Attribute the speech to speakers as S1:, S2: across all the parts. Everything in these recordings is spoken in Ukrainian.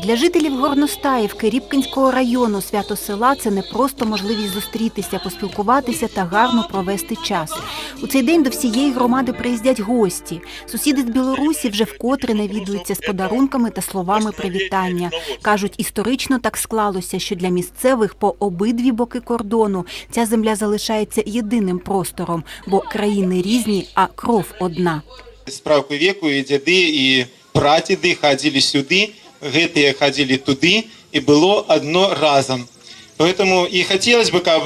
S1: Для жителів Горностаївки Рібкінського району свято села це не просто можливість зустрітися, поспілкуватися та гарно провести час. У цей день до всієї громади приїздять гості. Сусіди з Білорусі вже вкотре навідуються з подарунками та словами привітання. кажуть, історично так склалося, що для місцевих по обидві боки кордону ця земля залишається єдиним простором, бо країни різні, а кров одна.
S2: справку веку і дзяды і прадзеды хадзілі сюды гэтыя хадзілі туды і было одно разом поэтому і хотелось бы каб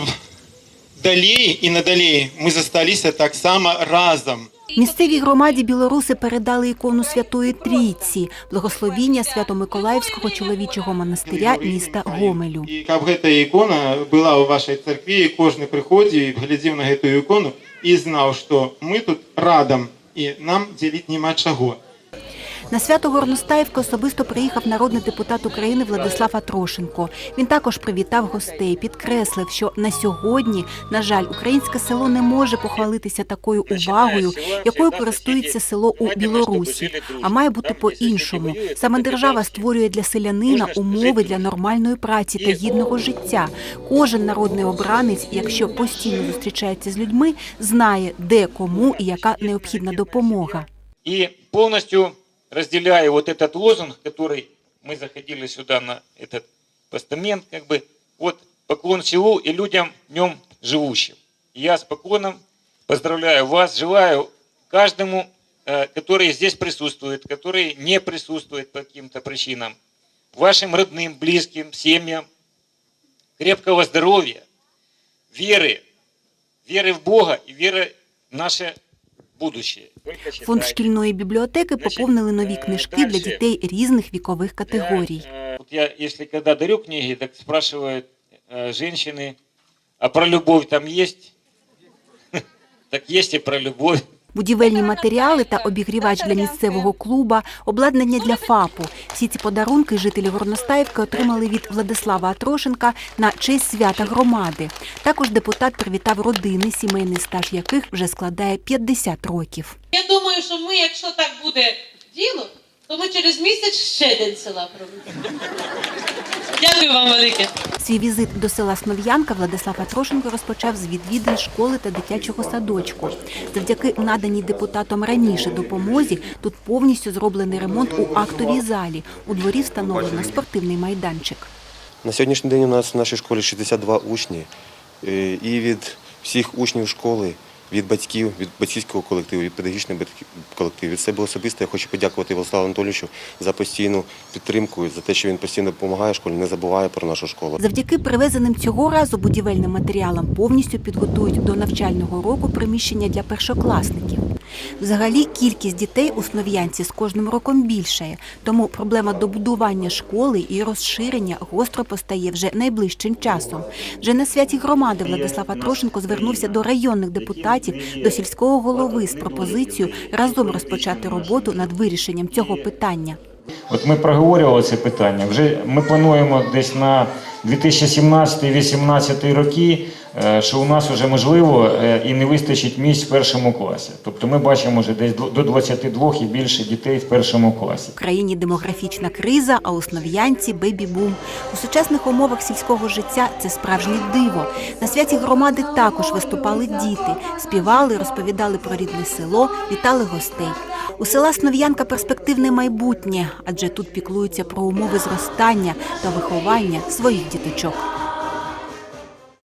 S2: далей і надалей мы засталіся так само разом
S1: Місцевій громаді білоруси передали ікону Святої Трійці, благословіння Свято-Миколаївського чоловічого монастиря міста Гомелю.
S2: і каб гэта ікона была у вашай царкве і кожны прыходзіў і глядзеў на гэтую ікону і знаў што мы тут радам і нам дзеліць няма чаго
S1: На свято Горностаївки особисто приїхав народний депутат України Владислав Атрошенко. Він також привітав гостей, підкреслив, що на сьогодні, на жаль, українське село не може похвалитися такою увагою, якою користується село у Білорусі, а має бути по-іншому. Саме держава створює для селянина умови для нормальної праці та гідного життя. Кожен народний обранець, якщо постійно зустрічається з людьми, знає, де кому і яка необхідна допомога.
S3: И полностью разделяю вот этот лозунг, который мы заходили сюда на этот постамент, как бы, вот поклон селу и людям в нем живущим. Я с поклоном поздравляю вас, желаю каждому, э, который здесь присутствует, который не присутствует по каким-то причинам, вашим родным, близким, семьям, крепкого здоровья, веры, веры в Бога и веры в наше
S1: Фонд
S3: считайте.
S1: шкільної бібліотеки поповнили нові книжки для дітей різних вікових категорій.
S3: Э, Вот я, если когда дарю книги, так спрашивают э, женщины, а про любовь там есть? Так есть и про любовь.
S1: Будівельні матеріали та обігрівач для місцевого клуба, обладнання для ФАПу. Всі ці подарунки жителі Горностаївки отримали від Владислава Атрошенка на честь свята громади. Також депутат привітав родини, сімейний стаж яких вже складає 50 років.
S4: Я думаю, що ми, якщо так буде діло, то ми через місяць ще день села проведемо. Дякую вам велике.
S1: Свій візит до села Слов'янка Владислав Атрошенко розпочав з відвідин школи та дитячого садочку. Завдяки наданій депутатом раніше допомозі тут повністю зроблений ремонт у актовій залі. У дворі встановлено спортивний майданчик.
S5: На сьогоднішній день у нас в нашій школі 62 учні. Е, І від всіх учнів школи, від батьків, від батьківського колективу, від педагогічного колективу, від себе особисто я хочу подякувати Владиславу Анатолійовичу за постійну підтримку, за те, що він постійно допомагає школі, не забуває про нашу школу.
S1: Завдяки привезеним цього разу будівельним матеріалам повністю підготують до навчального року приміщення для першокласників. Взагалі кількість дітей у Слов'янці з кожним роком більшає, тому проблема добудування школи і розширення гостро постає вже найближчим часом. Вже на святі громади Владислав Атрошенко звернувся до районних депутатів, до сільського голови з пропозицією разом розпочати роботу над вирішенням цього питання.
S6: От ми проговорювали це питання. Вже ми плануємо десь на 2017-2018 роки, е, що у нас вже можливо е, і не вистачить місць в першому класі. Тобто ми бачимо вже десь до 22 і більше дітей в першому класі.
S1: В країні демографічна криза, а у Слов'янці бебі-бум. У сучасних умовах сільського життя це справжнє диво. На святі громади також виступали діти, співали, розповідали про рідне село, вітали гостей. У села Снов'янка перспективне майбутнє, адже тут піклуються про умови зростання та виховання своїх діточок.